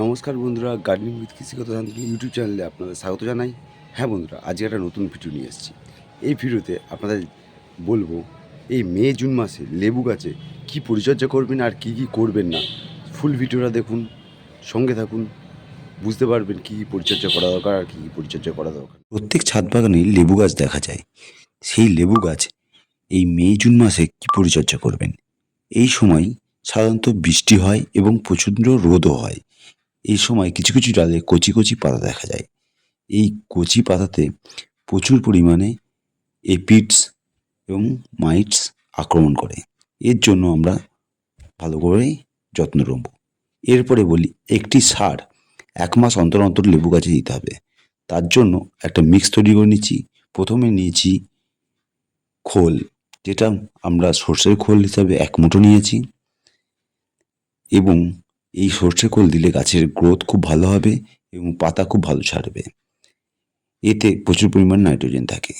নমস্কার বন্ধুরা gardening with কৃষিগত শান্তি ইউটিউব চ্যানেলে আপনাদের স্বাগত জানাই। হ্যাঁ বন্ধুরা, আজকে একটা নতুন ভিডিও নিয়ে এসেছি। এই ভিডিওতে আপনাদের বলব, এই মে, জুন মাসে লেবু গাছে কি পরিচর্যা করবেন আর কি কি করবেন না ফুল ভিডিওটা দেখুন, সঙ্গে থাকুন, বুঝতে পারবেন কী কী পরিচর্যা করা দরকার আর কী কী পরিচর্যা করা দরকার। প্রত্যেক ছাদ বাগানে লেবু গাছ দেখা যায়। সেই লেবু গাছ এই মে, জুন মাসে কি পরিচর্যা করবেন? এই সময় সাধারণত বৃষ্টি হয় এবং প্রচণ্ড রোদও হয়। এই সময় কিছু কিছু ডালে কচি কচি পাতা দেখা যায়। এই কচি পাতাতে প্রচুর পরিমাণে এপিডস এবং মাইটস আক্রমণ করে। এর জন্য আমরা ভালো করে যত্ন নেব। এরপরে বলি, একটি সার এক মাস অন্তর অন্তর লেবু গাছে দিতে হবে। তার জন্য একটা মিক্স তৈরি করে নিচ্ছি। প্রথমে নিয়েছি খোল, যেটা আমরা সর্ষের খোল হিসাবে এক মুঠো নিয়েছি এবং এই সর্ষে খোল দিলে গাছের গ্রোথ খুব ভালো হবে এবং পাতা খুব ভালো ছাড়বে। এতে প্রচুর পরিমাণ নাইট্রোজেন থাকে।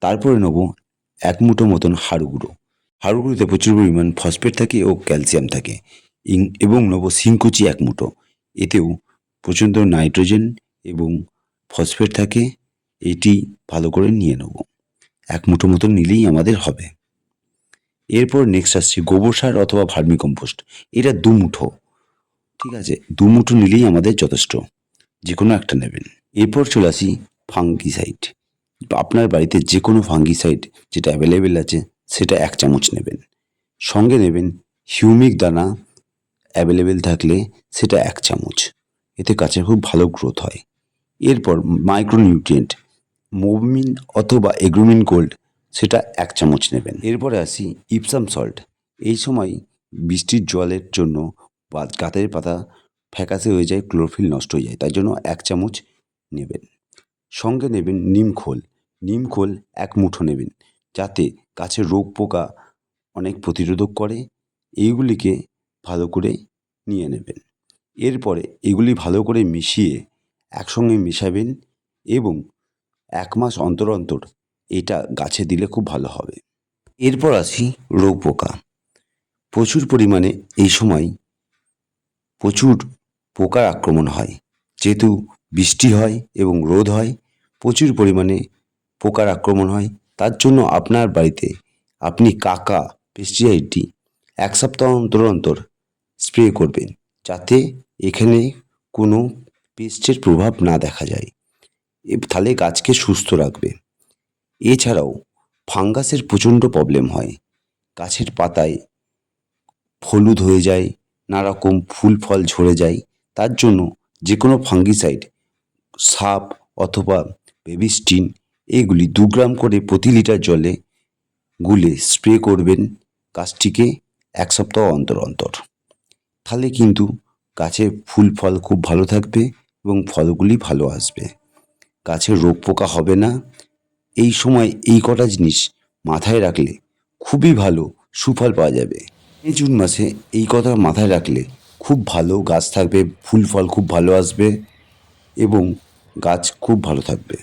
তারপরে নেব এক মুঠো মতন হাড়ু গুঁড়ো। গুঁড়োতে প্রচুর পরিমাণ ফসফেট থাকে ও ক্যালসিয়াম থাকে। এবং নেব সিংকুচি এক মুঠো। এতেও প্রচণ্ড নাইট্রোজেন এবং ফসফেট থাকে। এটি ভালো করে নিয়ে নেব। এক মুঠো মতন নিলেই আমাদের হবে। এরপর নেক্সট আসছে গোবর সার অথবা ভার্মিকম্পোস্ট। এটা দু মুঠো। ঠিক আছে দু মুঠো নিলেই আমাদের যথেষ্ট। যে কোনো একটা নেবেন। এরপর চলে আসি ফাঙ্গিসাইড আপনার বাড়িতে যে কোনো ফাঙ্গিসাইড যেটা অ্যাভেলেবেল আছে, সেটা এক চামচ নেবেন। সঙ্গে নেবেন হিউমিক দানা অ্যাভেলেবেল থাকলে সেটা এক চামচ। এতে গাছের খুব ভালো গ্রোথ হয়। এরপর মাইক্রোনিউট্রিয়েন্ট মোবিন অথবা এগ্রোমিন গোল্ড সেটা এক চামচ নেবেন। এরপরে আসি ইপসাম সল্ট এই সময় বৃষ্টির জলের জন্য বা গাছের পাতা ফ্যাকাসে হয়ে যায়, ক্লোরোফিল নষ্ট হয়ে যায়, তাই জন্য এক চামচ নেবেন। সঙ্গে নেবেন নিম খোল। নিম খোল এক মুঠো নেবেন, যাতে গাছের রোগ পোকা অনেক প্রতিরোধক করে। এইগুলিকে ভালো করে নিয়ে নেবেন। এরপরে এগুলি ভালো করে মিশিয়ে একসঙ্গে মেশাবেন এবং এক মাস অন্তর অন্তর এটা গাছে দিলে খুব ভালো হবে। এরপর আসি রোগ পোকা। প্রচুর পরিমাণে এই সময় প্রচুর পোকার আক্রমণ হয়। যেহেতু বৃষ্টি হয় এবং রোদ হয়, প্রচুর পরিমাণে পোকার আক্রমণ হয়। তার জন্য আপনার বাড়িতে আপনি কাকা পেস্টিসাইডটি এক সপ্তাহ অন্তর অন্তর স্প্রে করবেন, যাতে এখানে কোনো পেস্টের প্রভাব না দেখা যায়। তাহলে গাছকে সুস্থ রাখবে। এছাড়াও ফাঙ্গাসের প্রচণ্ড প্রবলেম হয়। গাছের পাতায় হলুদ হয়ে যায় নানারকম ফুল ফল ঝরে যায়। তার জন্য যে কোনো ফাঙ্গিসাইড, সাপ অথবা বেবিস্টিন, এগুলি দু গ্রাম করে প্রতি লিটার জলে গুলে স্প্রে করবেন গাছটিকে এক সপ্তাহ অন্তর অন্তর। তাহলে কিন্তু গাছে ফুল ফল খুব ভালো থাকবে এবং ফলগুলি ভালো আসবে। গাছের রোগ পোকা হবে না। এই সময় এই কটা জিনিস মাথায় রাখলে খুবই ভালো সুফল পাওয়া যাবে। এই জুন মাসে এই কথা মাথায় রাখলে খুব ভালো, গাছ থাকবে, ফুল, ফল খুব ভালো আসবে এবং গাছ খুব ভালো থাকবে।